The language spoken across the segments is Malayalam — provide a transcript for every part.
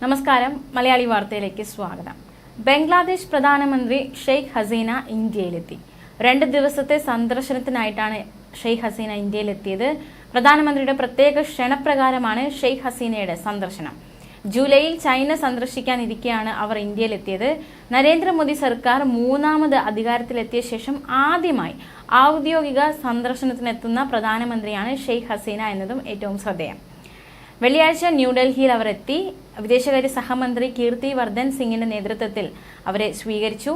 നമസ്കാരം. മലയാളി വാർത്തയിലേക്ക് സ്വാഗതം. ബംഗ്ലാദേശ് പ്രധാനമന്ത്രി ഷെയ്ഖ് ഹസീന ഇന്ത്യയിലെത്തി. രണ്ട് ദിവസത്തെ സന്ദർശനത്തിനായിട്ടാണ് ഷെയ്ഖ് ഹസീന ഇന്ത്യയിലെത്തിയത്. പ്രധാനമന്ത്രിയുടെ പ്രത്യേക ക്ഷണപ്രകാരമാണ് ഷെയ്ഖ് ഹസീനയുടെ സന്ദർശനം. ജൂലൈയിൽ ചൈന സന്ദർശിക്കാനിരിക്കെയാണ് അവർ ഇന്ത്യയിലെത്തിയത്. നരേന്ദ്രമോദി സർക്കാർ മൂന്നാമത് അധികാരത്തിലെത്തിയ ശേഷം ആദ്യമായി ഔദ്യോഗിക സന്ദർശനത്തിനെത്തുന്ന പ്രധാനമന്ത്രിയാണ് ഷെയ്ഖ് ഹസീന എന്നതും ഏറ്റവും ശ്രദ്ധേയം. വെള്ളിയാഴ്ച ന്യൂഡൽഹിയിൽ അവർ എത്തി വിദേശകാര്യ സഹമന്ത്രി കീർത്തി വർദ്ധൻ സിംഗിന്റെ നേതൃത്വത്തിൽ അവരെ സ്വീകരിച്ചു.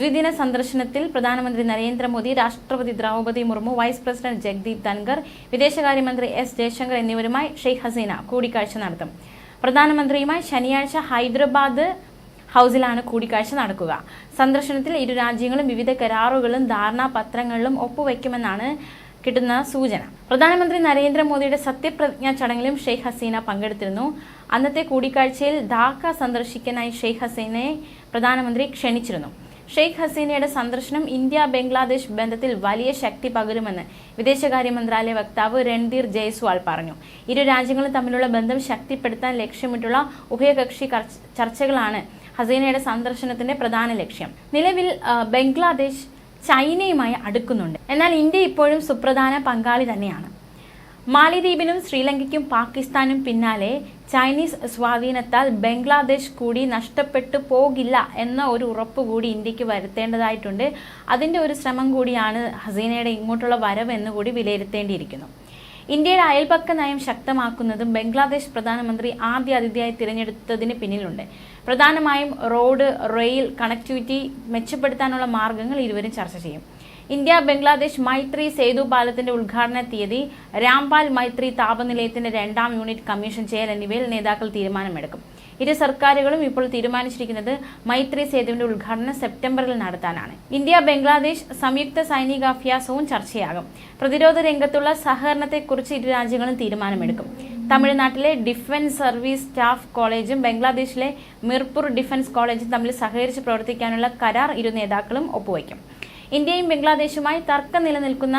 ദ്വിദിന സന്ദർശനത്തിൽ പ്രധാനമന്ത്രി നരേന്ദ്രമോദി രാഷ്ട്രപതി ദ്രൗപദി മുർമു വൈസ് പ്രസിഡന്റ് ജഗ്ദീപ് ധൻഖർ വിദേശകാര്യമന്ത്രി എസ് ജയശങ്കർ എന്നിവരുമായി ഷെയ്ഖ് ഹസീന കൂടിക്കാഴ്ച നടത്തും. പ്രധാനമന്ത്രിയുമായി ശനിയാഴ്ച ഹൈദരാബാദ് ഹൗസിലാണ് കൂടിക്കാഴ്ച നടക്കുക. സന്ദർശനത്തിൽ ഇരു രാജ്യങ്ങളും വിവിധ കരാറുകളും ധാരണാപത്രങ്ങളിലും ഒപ്പുവയ്ക്കുമെന്നാണ് കിട്ടുന്ന സൂചന. പ്രധാനമന്ത്രി നരേന്ദ്രമോദിയുടെ സത്യപ്രതിജ്ഞാ ചടങ്ങിലും ഷെയ്ഖ് ഹസീന പങ്കെടുത്തിരുന്നു. അന്നത്തെ കൂടിക്കാഴ്ചയിൽ ധാക്ക സന്ദർശിക്കാനായി ഷെയ്ഖ് ഹസീനയെ പ്രധാനമന്ത്രി ക്ഷണിച്ചിരുന്നു. ഷെയ്ഖ് ഹസീനയുടെ സന്ദർശനം ഇന്ത്യ ബംഗ്ലാദേശ് ബന്ധത്തിൽ വലിയ ശക്തി പകരുമെന്ന് വിദേശകാര്യ മന്ത്രാലയ വക്താവ് രൺധീർ ജയ്സ്വാൾ പറഞ്ഞു. ഇരു രാജ്യങ്ങളും തമ്മിലുള്ള ബന്ധം ശക്തിപ്പെടുത്താൻ ലക്ഷ്യമിട്ടുള്ള ഉഭയകക്ഷി ചർച്ചകളാണ് ഹസീനയുടെ സന്ദർശനത്തിന്റെ പ്രധാന ലക്ഷ്യം. നിലവിൽ ബംഗ്ലാദേശ് ചൈനയുമായി അടുക്കുന്നുണ്ട്. എന്നാൽ ഇന്ത്യ ഇപ്പോഴും സുപ്രധാന പങ്കാളി തന്നെയാണ്. മാലിദ്വീപിനും ശ്രീലങ്കയ്ക്കും പാകിസ്ഥാനും പിന്നാലെ ചൈനീസ് സ്വാധീനത്താൽ ബംഗ്ലാദേശ് കൂടി നഷ്ടപ്പെട്ടു പോകില്ല എന്ന ഒരു ഉറപ്പ് കൂടി ഇന്ത്യയ്ക്ക് വരുത്തേണ്ടതായിട്ടുണ്ട്. അതിന്റെ ഒരു ശ്രമം കൂടിയാണ് ഹസീനയുടെ ഇങ്ങോട്ടുള്ള വരവ് എന്നുകൂടി വിലയിരുത്തേണ്ടിയിരിക്കുന്നു. ഇന്ത്യയുടെ അയൽപക്ക നയം ശക്തമാക്കുന്നതും ബംഗ്ലാദേശ് പ്രധാനമന്ത്രി ആദ്യ അതിഥിയായി തിരഞ്ഞെടുത്തതിന് പിന്നിലുണ്ട്. പ്രധാനമായും റോഡ് റെയിൽ കണക്ടിവിറ്റി മെച്ചപ്പെടുത്താനുള്ള മാർഗങ്ങൾ ഇരുവരും ചർച്ച ചെയ്യും. ഇന്ത്യ ബംഗ്ലാദേശ് മൈത്രി സേതു പാലത്തിന്റെ ഉദ്ഘാടന തീയതി രാംപാൽ മൈത്രി താപനിലയത്തിന്റെ രണ്ടാം യൂണിറ്റ് കമ്മീഷൻ ചെയ്യൽ എന്നിവയിൽ നേതാക്കൾ തീരുമാനമെടുക്കും. ഇരു സർക്കാരുകളും ഇപ്പോൾ തീരുമാനിച്ചിരിക്കുന്നത് മൈത്രി സേതുവിന്റെ ഉദ്ഘാടനം സെപ്റ്റംബറിൽ നടത്താനാണ്. ഇന്ത്യ ബംഗ്ലാദേശ് സംയുക്ത സൈനികാഭ്യാസവും ചർച്ചയാകും. പ്രതിരോധ രംഗത്തുള്ള സഹകരണത്തെക്കുറിച്ച് ഇരു രാജ്യങ്ങളും തീരുമാനമെടുക്കും. തമിഴ്നാട്ടിലെ ഡിഫൻസ് സർവീസ് സ്റ്റാഫ് കോളേജും ബംഗ്ലാദേശിലെ മിർപൂർ ഡിഫൻസ് കോളേജും തമ്മിൽ സഹകരിച്ച് പ്രവർത്തിക്കാനുള്ള കരാർ ഇരു നേതാക്കളും ഒപ്പുവയ്ക്കും. ഇന്ത്യയും ബംഗ്ലാദേശുമായി തർക്കം നിലനിൽക്കുന്ന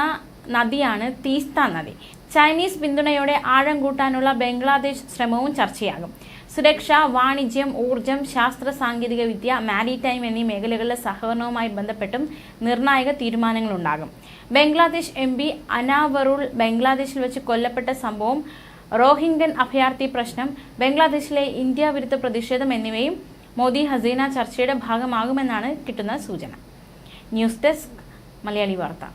നദിയാണ് തീസ്ത നദി. ചൈനീസ് പിന്തുണയോടെ ആഴം കൂട്ടാനുള്ള ബംഗ്ലാദേശ് ശ്രമവും ചർച്ചയാകും. സുരക്ഷ വാണിജ്യം ഊർജം ശാസ്ത്ര സാങ്കേതിക വിദ്യ മാരിടൈം എന്നീ മേഖലകളിലെ സഹകരണവുമായി ബന്ധപ്പെട്ടും നിർണായക തീരുമാനങ്ങളുണ്ടാകും. ബംഗ്ലാദേശ് എം പി അനാവറുൾ ബംഗ്ലാദേശിൽ വെച്ച് കൊല്ലപ്പെട്ട സംഭവം റോഹിംഗ്യൻ അഭയാർത്ഥി പ്രശ്നം ബംഗ്ലാദേശിലെ ഇന്ത്യ വിരുദ്ധ പ്രതിഷേധം എന്നിവയും മോദി ഹസീന ചർച്ചയുടെ ഭാഗമാകുമെന്നാണ് കിട്ടുന്ന സൂചന. ന്യൂസ് ഡെസ്ക് മലയാളി വാർത്ത.